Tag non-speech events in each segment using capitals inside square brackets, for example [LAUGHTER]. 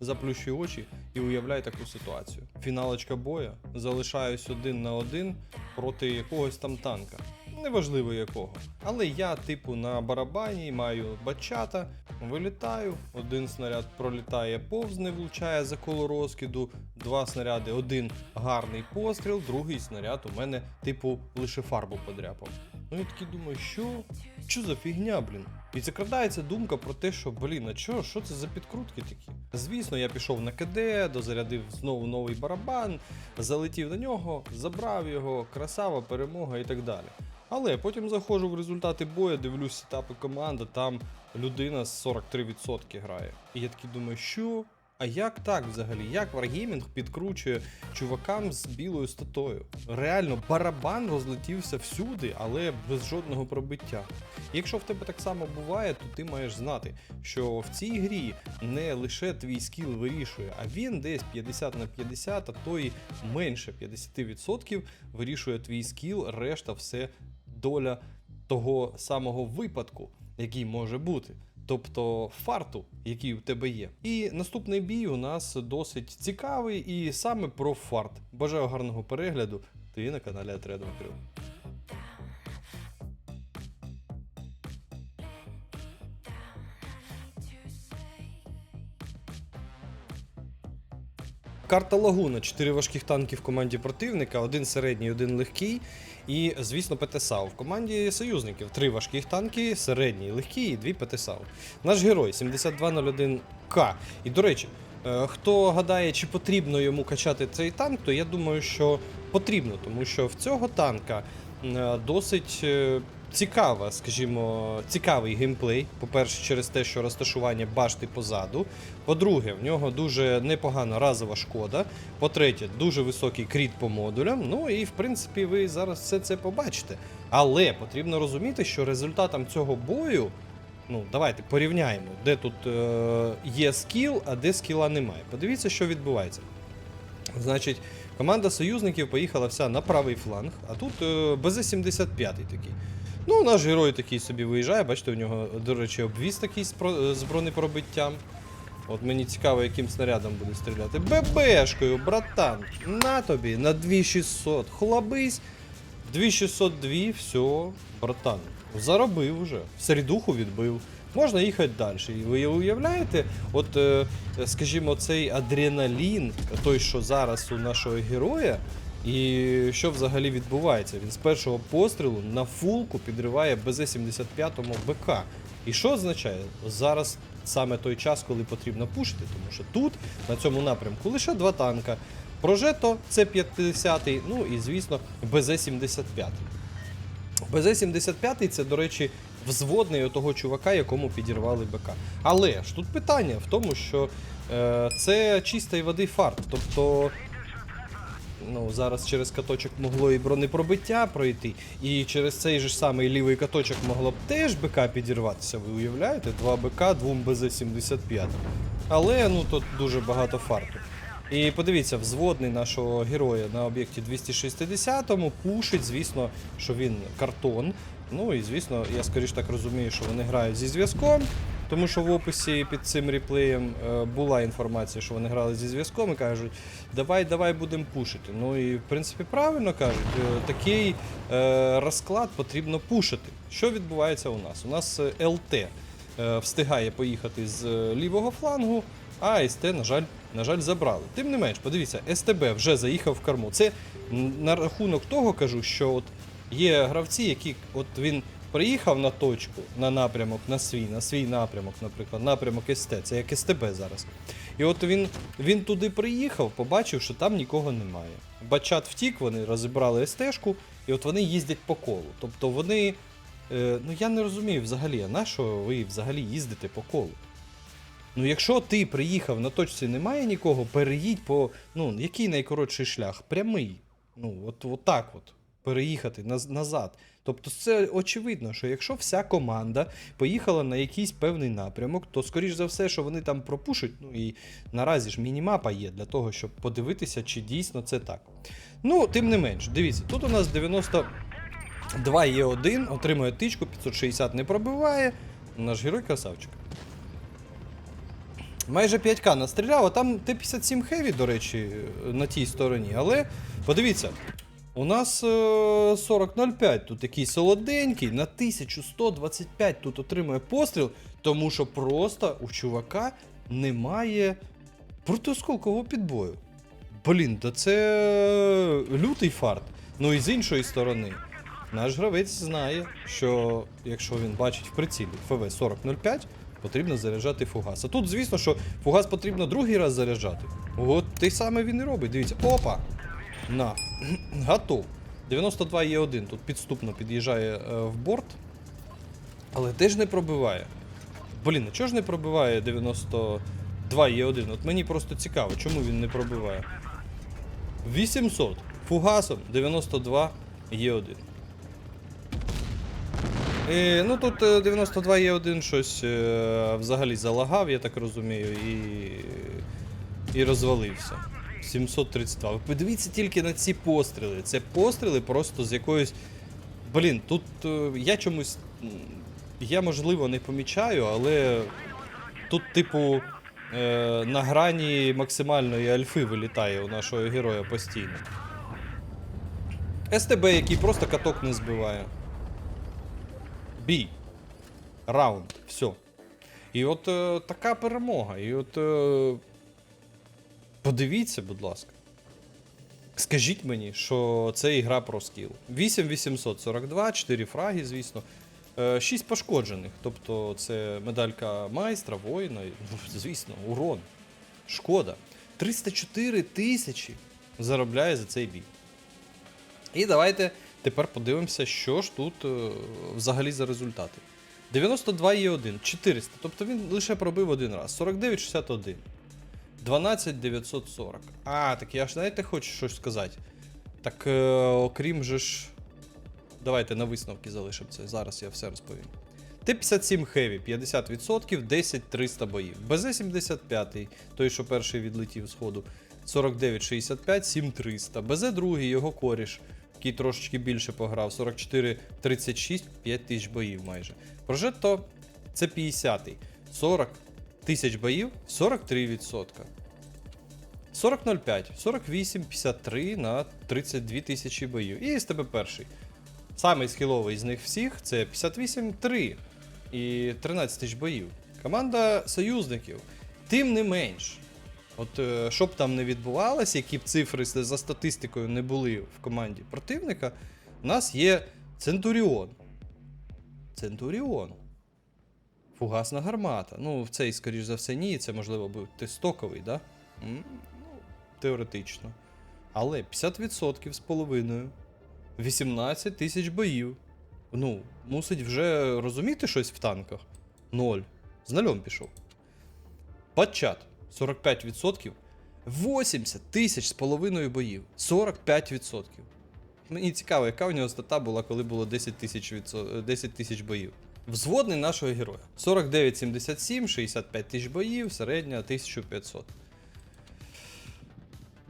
Заплющуй очі і уявляй таку ситуацію. Фіналочка боя. Залишаюсь один на один проти якогось там танка. Неважливо якого. Але я, типу, на барабані маю бачата, вилітаю, один снаряд пролітає повз, не влучає за коло розкиду, два снаряди, один гарний постріл, другий снаряд у мене, типу, лише фарбу подряпав. Ну я такий думаю, що? Що за фігня, блін? І закрадається думка про те, що, блін, а що, що це за підкрутки такі? Звісно, я пішов на КД, дозарядив знову новий барабан, залетів на нього, забрав його, красава, перемога і так далі. Але потім заходжу в результати бою, дивлюсь сетапи команди, там людина з 43% грає. І я такий думаю, що? А як так взагалі? Як Wargaming підкручує чувакам з білою статою? Реально, барабан розлетівся всюди, але без жодного пробиття. Якщо в тебе так само буває, то ти маєш знати, що в цій грі не лише твій скіл вирішує, а він десь 50 на 50, а то й менше 50% вирішує твій скіл, решта все доля того самого випадку, який може бути. Тобто фарту, який у тебе є. І наступний бій у нас досить цікавий і саме про фарт. Бажаю гарного перегляду. Ти на каналі Отряд Крил. Карта Лагуна, 4 важких танки в команді противника, один середній, один легкий. І, звісно, ПТСАУ. В команді союзників три важких танки, середній, легкий і дві ПТСАУ. Наш герой 7201К. І до речі, е, хто гадає, чи потрібно йому качати цей танк, то я думаю, що потрібно, тому що в цього танка е, досить. Цікава, скажімо, цікавий геймплей. По-перше, через те, що розташування башти позаду. По-друге, в нього дуже непогана разова шкода. По-третє, дуже високий кріт по модулям. Ну і в принципі ви зараз все це побачите. Але потрібно розуміти, що результатом цього бою. Ну, давайте порівняємо, де тут е, є скіл, а де скіла немає. Подивіться, що відбувається. Значить, команда союзників поїхала вся на правий фланг, а тут е, БЗ-75 такий. Ну, наш герой такий собі виїжджає, бачите, у нього, до речі, обвіз такий з, бронепробиттям. От мені цікаво, яким снарядом буде стріляти. ББшкою, братан, на тобі, на 2600. Хлабись. 2602, все, братан. Заробив уже. Середуху відбив. Можна їхати далі. І ви уявляєте, от, е, скажімо, цей адреналін, той, що зараз у нашого героя, і що взагалі відбувається? Він з першого пострілу на фулку підриває БЗ-75 БК. І що означає? Зараз саме той час, коли потрібно пушити, тому що тут, на цьому напрямку, лише два танка. Прожето це 50-й, ну і звісно, БЗ-75. БЗ-75 це, до речі, взводний отого чувака, якому підірвали БК. Але ж тут питання в тому, що е, це чистої води фарт. Тобто ну, зараз через каточок могло і бронепробиття пройти, і через цей же самий лівий каточок могло б теж БК підірватися. Ви уявляєте? Два БК, двом БЗ-75. Але ну тут дуже багато фарту. І подивіться, взводний нашого героя на об'єкті 260-му пушить, звісно, що він картон. Ну і звісно, я скоріш так розумію, що вони грають зі зв'язком. Тому що в описі під цим реплеєм е, була інформація, що вони грали зі зв'язком і кажуть, давай, давай будемо пушити. Ну і в принципі правильно кажуть, е, такий е, розклад потрібно пушити. Що відбувається у нас? У нас ЛТ встигає поїхати з лівого флангу, а СТ, на жаль, на жаль, забрали. Тим не менш, подивіться, СТБ вже заїхав в корму. Це на рахунок того кажу, що от є гравці, які от він приїхав на точку, на напрямок, на свій, на свій напрямок, наприклад, напрямок СТ, це як СТБ зараз. І от він, він туди приїхав, побачив, що там нікого немає. Бачат втік, вони розібрали СТшку, і от вони їздять по колу. Тобто вони. Е, ну я не розумію взагалі, на що ви взагалі їздите по колу? Ну, якщо ти приїхав на точці, немає нікого, переїдь по. Ну, який найкоротший шлях? Прямий. Ну, от, от так от. Переїхати наз- назад. Тобто це очевидно, що якщо вся команда поїхала на якийсь певний напрямок, то скоріш за все, що вони там пропушать. Ну і наразі ж мінімапа є для того, щоб подивитися, чи дійсно це так. Ну, тим не менш, дивіться, тут у нас 92 є 1, отримує тичку, 560 не пробиває. Наш герой красавчик. Майже 5К настріляв, а там Т-57 Heavy, до речі, на тій стороні. Але подивіться, у нас е, 40.05, тут такий солоденький, на 1125 тут отримує постріл, тому що просто у чувака немає протиосколкового підбою. Блін, та це лютий фарт. Ну і з іншої сторони, наш гравець знає, що якщо він бачить в прицілі ФВ 4005, потрібно заряджати фугас. А тут, звісно, що фугас потрібно другий раз заряджати. От те саме він і робить. Дивіться, опа! На. [CLEARS THROAT] Готов. 92 є 1 тут підступно під'їжджає е, в борт. Але теж не пробиває. Блін, а чого ж не пробиває 92 є 1 От мені просто цікаво, чому він не пробиває. 800. Фугасом 92 є 1 Е, ну тут е, 92 є 1 щось е, взагалі залагав, я так розумію, і, і розвалився. 732. Ви подивіться тільки на ці постріли. Це постріли просто з якоюсь. Блін, тут е, я чомусь. Я можливо не помічаю, але тут, типу, е, на грані максимальної альфи вилітає у нашого героя постійно. СТБ, який просто каток не збиває. Бій. Раунд. Все. І от е, така перемога. І от. Е, подивіться, будь ласка. Скажіть мені, що це ігра про скіл. 8842, 4 фраги, звісно. 6 пошкоджених. Тобто це медалька майстра, воїна, ну, звісно, урон. Шкода. 304 тисячі заробляє за цей бій. І давайте тепер подивимося, що ж тут е, взагалі за результати. 92 є 1, 400. Тобто він лише пробив один раз. 49, 61. 12 940. А, так я ж знаєте, хочу щось сказати. Так, е, окрім же ж. Давайте на висновки залишимо це. Зараз я все розповім. Т-57 Heavy 50%, 10 300 боїв. БЗ-75, той, що перший відлетів з ходу, 49-65, 7300. БЗ-2, його коріш, який трошечки більше пограв, 44-36, 5 тисяч боїв майже. Прожетто це 50-й, 40 тисяч боїв, 43%. 40.05, 48, 53 на 32 тисячі боїв. І СТБ перший. Самий схиловий з них всіх це 58-3 і 13 тисяч боїв. Команда союзників. Тим не менш, от е, що б там не відбувалося, які б цифри за статистикою не були в команді противника, у нас є Центуріон. Центуріон. Фугасна гармата. Ну, в цей, скоріш за все, ні, це можливо був стоковий, да? Ну, теоретично. Але 50% з половиною. 18 тисяч боїв. Ну, мусить вже розуміти щось в танках. Ноль. З нульом пішов. Патчат 45%. 80 тисяч з половиною боїв. 45%. Мені цікаво, яка у нього стата була, коли було 10 тисяч, відсо- 10 тисяч боїв. Взводний нашого героя. 49,77, 65 тисяч боїв, середня 1500.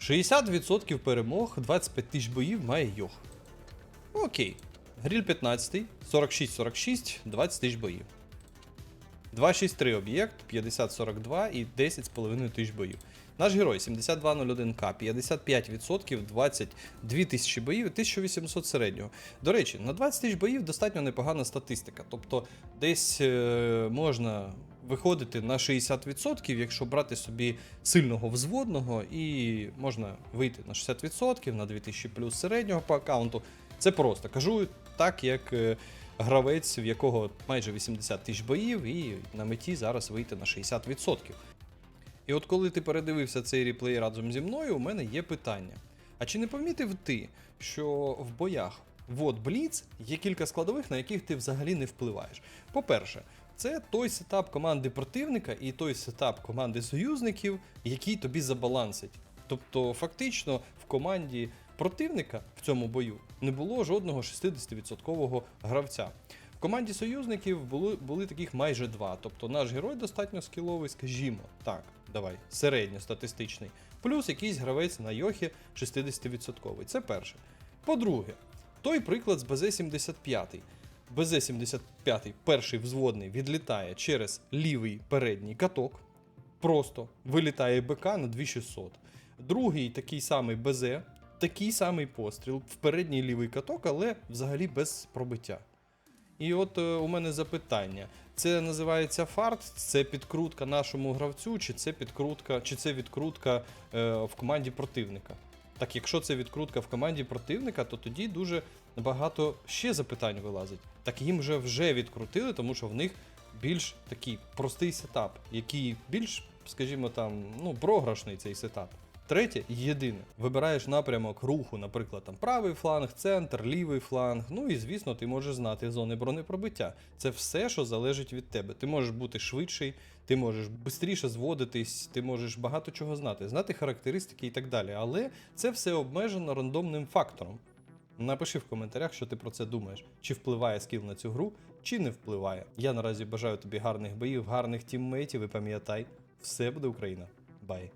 60% перемог, 25 тисяч боїв має Йох. Окей. Гріль 15, 46-46, 20 тисяч боїв. 263 об'єкт, 50-42 і 10,5 тисяч боїв. Наш герой 7201К, 55%, 22 тисячі боїв і 1800 середнього. До речі, на 20 тисяч боїв достатньо непогана статистика. Тобто десь е, можна виходити на 60%, якщо брати собі сильного взводного, і можна вийти на 60%, на 2000 плюс середнього по аккаунту. Це просто кажу так, як е, гравець, в якого майже 80 тисяч боїв, і на меті зараз вийти на 60%. І от коли ти передивився цей реплей разом зі мною, у мене є питання. А чи не помітив ти, що в боях вот Бліц є кілька складових, на яких ти взагалі не впливаєш? По-перше, це той сетап команди противника і той сетап команди союзників, який тобі забалансить. Тобто, фактично, в команді противника в цьому бою не було жодного 60% гравця. Команді союзників були, були таких майже два. Тобто наш герой достатньо скіловий, скажімо, так, давай, середньостатистичний. Плюс якийсь гравець на Йохі 60%. Це перше. По-друге, той приклад з БЗ-75. БЗ-75 перший взводний відлітає через лівий передній каток. Просто вилітає БК на 2600. Другий такий самий БЗ, такий самий постріл в передній лівий каток, але взагалі без пробиття. І от е, у мене запитання: це називається фарт, це підкрутка нашому гравцю, чи це підкрутка, чи це відкрутка е, в команді противника? Так, якщо це відкрутка в команді противника, то тоді дуже багато ще запитань вилазить. Так їм вже вже відкрутили, тому що в них більш такий простий сетап, який більш, скажімо там, ну, програшний цей сетап. Третє, єдине, вибираєш напрямок руху, наприклад, там правий фланг, центр, лівий фланг. Ну і звісно, ти можеш знати зони бронепробиття. Це все, що залежить від тебе. Ти можеш бути швидший, ти можеш швидше зводитись, ти можеш багато чого знати, знати характеристики і так далі. Але це все обмежено рандомним фактором. Напиши в коментарях, що ти про це думаєш. Чи впливає скіл на цю гру, чи не впливає. Я наразі бажаю тобі гарних боїв, гарних тіммейтів і пам'ятай, все буде Україна. Бай.